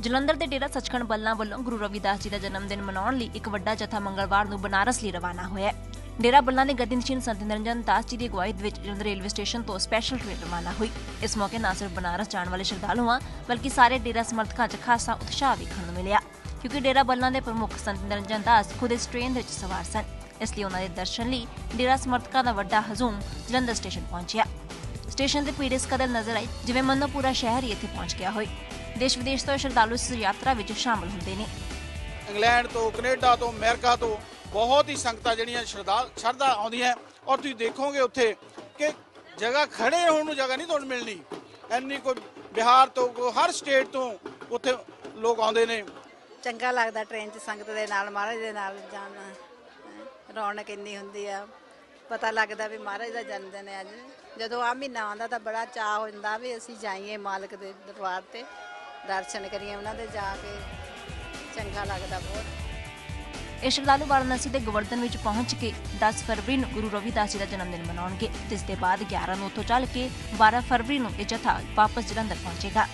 ਜਲੰਧਰ ਦੇ ਡੇਰਾ ਸੱਚਖੰਡ ਬੱਲਾਂ ਵੱਲੋਂ ਗੁਰੂ ਰਵਿਦਾਸ ਜੀ ਦਾ ਜਨਮ ਦਿਨ ਮਨਾਉਣ ਲਈ ਇੱਕ ਵੱਡਾ ਜਥਾ ਮੰਗਲਵਾਰ ਨੂੰ ਬਨਾਰਸ ਲਈ ਰਵਾਨਾ ਹੋਇਆ ਡੇਰਾ ਬੱਲਾ ਨੇ ਗਤੀਨਸ਼ੀਲ ਸੰਤ ਨਿਰੰਜਨ ਦਾਸ ਜੀ ਦੀ ਅਗਵਾਈ ਵਿੱਚ ਜਲੰਧਰ ਰੇਲਵੇ ਸਟੇਸ਼ਨ ਤੋਂ ਸਪੈਸ਼ਲ ਟ੍ਰੇਨ ਰਵਾਨਾ ਹੋਈ। ਇਸ ਮੌਕੇ ਨਾ ਸਿਰਫ ਬਨਾਰਸ ਜਾਣ ਵਾਲੇ ਸ਼ਰਧਾਲੂਆਂ ਬਲਕਿ ਸਾਰੇ ਡੇਰਾ ਸਮਰਥਕਾਂ 'ਚ ਖਾਸਾ ਉਤਸ਼ਾਹ ਵੇਖਣ ਨੂੰ ਮਿਲਿਆ, ਕਿਉਂਕਿ ਡੇਰਾ ਬੱਲਾਂ ਦੇ ਪ੍ਰਮੁੱਖ ਸੰਤ ਨਿਰੰਜਨ ਦਾਸ ਖੁਦ ਇਸ ਟ੍ਰੇਨ ਦੇ ਵਿੱਚ ਸਵਾਰ ਸਨ। ਇਸ ਲਈ ਉਹਨਾਂ ਦੇ ਦਰਸ਼ਨ ਲਈ ਡੇਰਾ ਸਮਰਥਕਾਂ ਦਾ ਵੱਡਾ ਹਜੂਮ ਜਲੰਧਰ ਸਟੇਸ਼ਨ ਪਹੁੰਚਿਆ। ਸਟੇਸ਼ਨ ਤੇ ਭੀੜ ਇਸ ਕਦਰ ਨਜ਼ਰ ਆਈ, ਜਿਵੇਂ ਮੰਨੋ ਪੂਰਾ ਸ਼ਹਿਰ ਹੀ ਇੱਥੇ ਪਹੁੰਚ ਗਿਆ ਹੋਏ ਦੇਸ਼ ਵਿਦੇਸ਼ ਤੋਂ ਸ਼ਰਧਾਲੂ ਇਸ ਯਾਤਰਾ ਵਿੱਚ ਸ਼ਾਮਲ ਹੁੰਦੇ ਨੇ। ਇੰਗਲੈਂਡ ਤੋਂ ਕੈਨੇਡਾ ਤੋਂ ਅਮਰੀਕਾ ਤੋਂ ਬਹੁਤ ਹੀ ਸੰਗਤਾਂ ਜਿਹੜੀਆਂ ਸ਼ਰਧਾ ਸ਼ਰਧਾ ਆਉਂਦੀਆਂ ਔਰ ਤੁਸੀਂ ਦੇਖੋਗੇ ਉੱਥੇ ਕਿ ਜਗ੍ਹਾ ਖੜੇ ਹੋਣ ਨੂੰ ਜਗ੍ਹਾ ਨਹੀਂ ਤੁਹਾਨੂੰ ਮਿਲਣੀ। ਐਨੀ ਕੋਈ ਬਿਹਾਰ ਤੋਂ ਹਰ ਸਟੇਟ ਤੋਂ ਉੱਥੇ ਲੋਕ ਆਉਂਦੇ ਨੇ। ਚੰਗਾ ਲੱਗਦਾ ਟ੍ਰੇਨ 'ਚ ਸੰਗਤ ਦੇ ਨਾਲ ਮਹਾਰਾਜ ਦੇ ਨਾਲ ਜਾਣਾ। ਰੌਣਕ ਇੰਨੀ ਹੁੰਦੀ ਆ। ਪਤਾ ਲੱਗਦਾ ਵੀ ਮਹਾਰਾਜ ਦਾ ਜਨਮ ਦਿਨ ਹੈ ਅੱਜ। ਜਦੋਂ ਆ ਮਹੀਨਾ ਆਉਂਦਾ ਤਾਂ ਬੜਾ ਚਾਹ ਹੋ ਜਾਂਦਾ ਵੀ ਅਸੀਂ ਜਾਈਏ ਮਾਲਕ ਦੇ ਦਰਬਾਰ ਤੇ। ਦਰਸ਼ਨ ਕਰੀਏ ਉਹਨਾਂ ਦੇ ਜਾ ਕੇ। ਚੰਗਾ ਲੱਗਦਾ ਬਹੁਤ। ਇਹ ਸ਼ਰਧਾਲੂ ਵਾਰਾਣਸੀ ਦੇ ਗਵਰਧਨ ਵਿੱਚ ਪਹੁੰਚ ਕੇ 10 ਫਰਵਰੀ ਨੂੰ ਗੁਰੂ ਰਵਿਦਾਸ ਜੀ ਦਾ ਜਨਮ ਦਿਨ ਮਨਾਉਣਗੇ। ਜਿਸ ਦੇ ਬਾਅਦ 11 ਨੂੰ ਉੱਥੋਂ ਚੱਲ ਕੇ 12 ਫਰਵਰੀ ਨੂੰ ਇਹ ਜਥਾ ਵਾਪਸ ਜਲੰਧਰ ਪਹੁੰਚੇਗਾ।